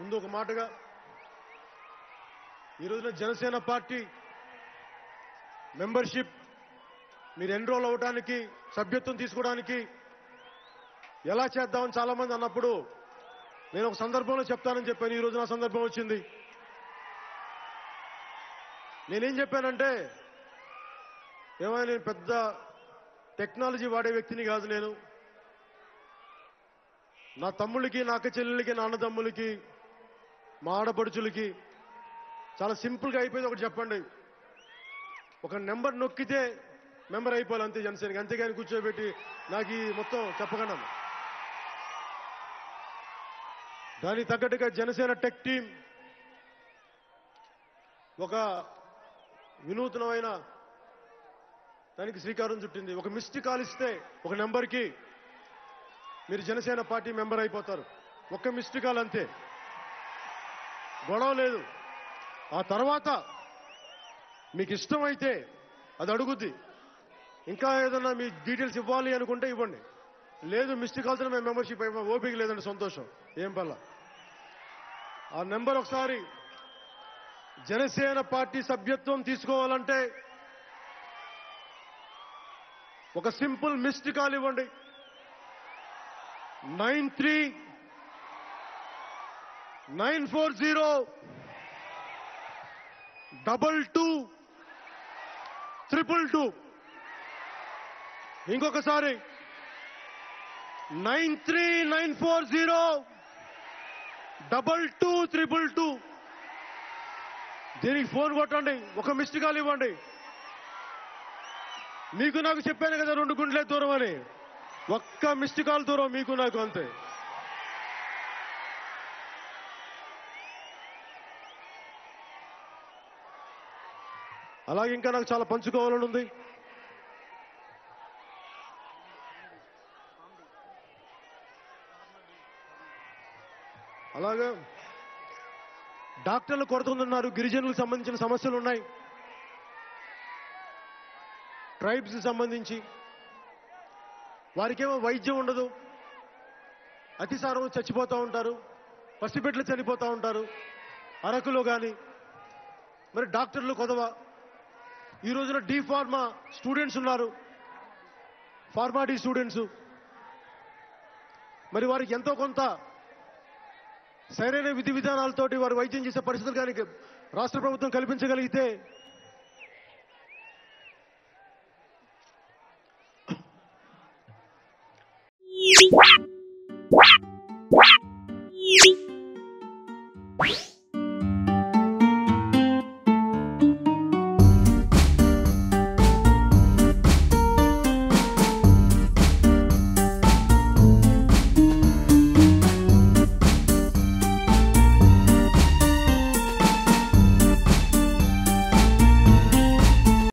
ముందు ఒక మాటగా ఈ రోజున జనసేన పార్టీ మెంబర్షిప్ మీరు ఎన్రోల్ అవ్వడానికి సభ్యత్వం తీసుకోవడానికి ఎలా చేద్దామని చాలా మంది అన్నప్పుడు నేను ఒక సందర్భంలో చెప్తానని చెప్పాను. ఈ రోజు నా సందర్భం వచ్చింది. నేనేం చెప్పానంటే ఏమైనా నేను పెద్ద టెక్నాలజీ వాడే వ్యక్తిని కాదు నేను. నా తమ్ముళ్ళకి నా అక్క చెల్లెళ్ళకి నా అన్నదమ్ములకి మా ఆడపడుచులకి చాలా సింపుల్గా అయిపోయింది ఒకటి చెప్పండి. ఒక నెంబర్ నొక్కితే మెంబర్ అయిపోవాలి అంతే జనసేనకి. అంతేగాని కూర్చోబెట్టి నాకు ఈ మొత్తం చెప్పగలను దానికి తగ్గట్టుగా జనసేన టెక్ టీం ఒక వినూత్నమైన దానికి శ్రీకారం చుట్టింది. ఒక మిస్డ్ కాల్ ఇస్తే ఒక నెంబర్కి మీరు జనసేన పార్టీ మెంబర్ అయిపోతారు. ఒక్క మిస్డ్ కాల్ అంతే. గొడవ లేదు. ఆ తర్వాత మీకు ఇష్టమైతే అది అడుగుద్ది. ఇంకా ఏదన్నా మీ డీటెయిల్స్ ఇవ్వాలి అనుకుంటే ఇవ్వండి. లేదు మిస్డ్ కాల్తో మేము మెంబర్షిప్ అయిపో ఓపిక లేదండి సంతోషం. ఏం పల్ల ఆ నెంబర్ ఒకసారి జనసేన పార్టీ సభ్యత్వం తీసుకోవాలంటే ఒక సింపుల్ మిస్డ్ కాల్ ఇవ్వండి. Nine three nine four zero double two triple two. ఇంకొకసారి. Nine three nine four zero double two triple two. దీనికి ఫోన్ కొట్టండి. ఒక మిస్డ్ కాల్ ఇవ్వండి. మీకు నాకు చెప్పాను కదా రెండు గుండెలే దూరం అని ఒక్క మిస్డ్ కాల్ దూరం మీకు నాకు అంతే. అలాగే ఇంకా నాకు చాలా పంచుకోవాలని ఉంది అలాగే డాక్టర్లు కొరత ఉందన్నారు గిరిజనులకు సంబంధించిన సమస్యలు ఉన్నాయి ట్రైబ్స్ సంబంధించి. వారికేమో వైద్యం ఉండదు. అతిసారం చచ్చిపోతూ ఉంటారు. పసిబిడ్డలు చనిపోతూ ఉంటారు. అరకులో కానీ మరి డాక్టర్లు కొదవ. ఈ రోజున డి ఫార్మా స్టూడెంట్స్ ఉన్నారు. ఫార్మా డి స్టూడెంట్స్ మరి వారికి ఎంతో కొంత సరైన విధి విధానాలతోటి వారు వైద్యం చేసే పరిస్థితులు కానీ రాష్ట్ర ప్రభుత్వం కల్పించగలిగితే